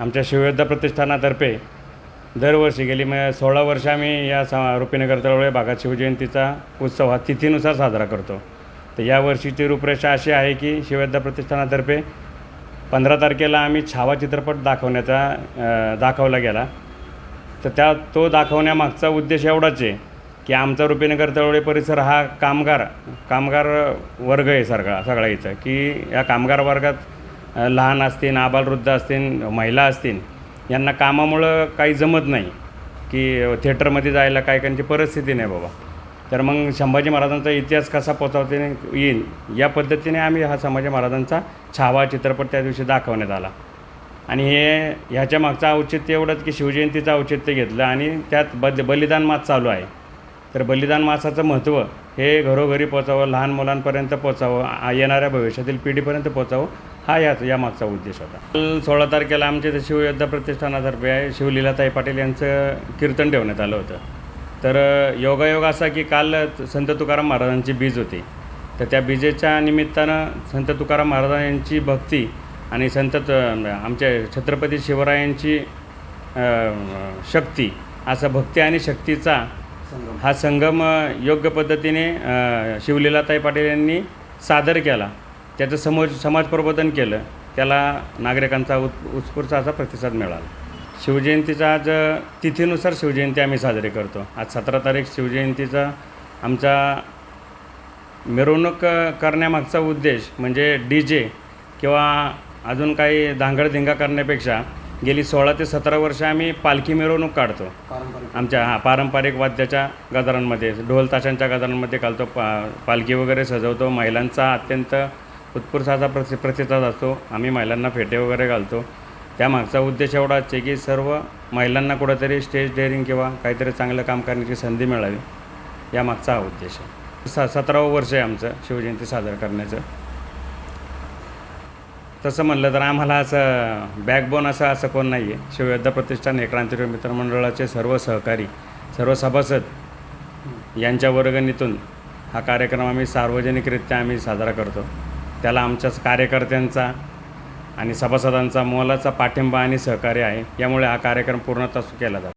आमच्या शिवयोद्धा प्रतिष्ठानातर्फे दरवर्षी गेली मग सोळा वर्ष आम्ही या सा रुपीनगर तळवळे भागात शिवजयंतीचा उत्सव हा तिथीनुसार साजरा करतो. तर या वर्षीची रूपरेषा अशी आहे की शिवयोद्धा प्रतिष्ठानातर्फे पंधरा तारखेला आम्ही छावा चित्रपट दाखवण्याचा दाखवला गेला. तर त्या तो दाखवण्यामागचा उद्देश एवढाच आहे की आमचा रुपीनगर तळवळे परिसर हा कामगार कामगार वर्ग आहे सगळा सगळा इथं की या कामगार वर्गात लहान असतील आबालवृद्ध असतील महिला असतील यांना कामामुळं काही जमत नाही की थिएटरमध्ये जायला काय त्यांची परिस्थिती नाही बाबा. तर मग संभाजी महाराजांचा इतिहास कसा पोचवता येईल या पद्धतीने आम्ही हा संभाजी महाराजांचा छावा चित्रपट त्या दिवशी दाखवण्यात आला. आणि हे ह्याच्या मागचं औचित्य एवढंच की शिवजयंतीचं औचित्य घेतलं आणि त्यात बद बलिदान मास चालू आहे. तर बलिदान मासाचं महत्त्व हे घरोघरी पोचावं लहान मुलांपर्यंत पोचावं येणाऱ्या भविष्यातील पिढीपर्यंत पोचावं हा याच या मागचा उद्देश होता. काल सोळा तारखेला आमच्या इथे शिवयोद्धा प्रतिष्ठानातर्फे आहे शिवलीलाताई पाटील यांचं कीर्तन ठेवण्यात आलं होतं. तर योगायोग असा की काल संत तुकाराम महाराजांची बीज होती. तर त्या बीजेच्या निमित्तानं संत तुकाराम महाराजांची भक्ती आणि संत आमच्या छत्रपती शिवरायांची शक्ती असा भक्ती आणि शक्तीचा हा संगम योग्य पद्धतीने शिवलीलाताई पाटील यांनी सादर केला. त्याचं समज समाज प्रबोधन केलं त्याला नागरिकांचा उत् उत्स्फूर्त असा प्रतिसाद मिळाला. शिवजयंतीचा आज तिथीनुसार शिवजयंती आम्ही साजरी करतो. आज सतरा तारीख शिवजयंतीचा आमचा मिरवणूक करण्यामागचा उद्देश म्हणजे डी जे किंवा अजून काही धांगडधिंगा करण्यापेक्षा गेली सोळा ते सतरा वर्ष आम्ही पालखी मिरवणूक काढतो. आमच्या हा पारंपरिक वाद्याच्या गजरांमध्ये ढोल ताशांच्या गजरांमध्ये घालतो पा पालखी वगैरे सजवतो. महिलांचा अत्यंत उत्पुरसाचा प्रसि प्रति प्रतिसाद असतो. आम्ही महिलांना फेटे वगैरे घालतो. त्यामागचा उद्देश एवढाच आहे की सर्व महिलांना कुठंतरी स्टेज डेअरिंग किंवा काहीतरी चांगलं काम करण्याची संधी मिळावी. यामागचा हा उद्देश आहे. स सतरावं वर्ष आहे आमचं शिवजयंती साजरं करण्याचं. तसं म्हणलं तर आम्हाला असं बॅकबोन असं असं कोण नाही आहे शिवयोद्धा प्रतिष्ठान हे क्रांतिवीर मित्रमंडळाचे सर्व सहकारी सर्व सभासद यांच्या वर्गणीतून हा कार्यक्रम आम्ही सार्वजनिकरित्या आम्ही साजरा करतो. त्याला आमच्याच कार्यकर्त्यांचा आणि सभासदांचा मोलाचा पाठिंबा आणि सहकार्य आहे. यामुळे हा कार्यक्रम पूर्णतः केला जातो.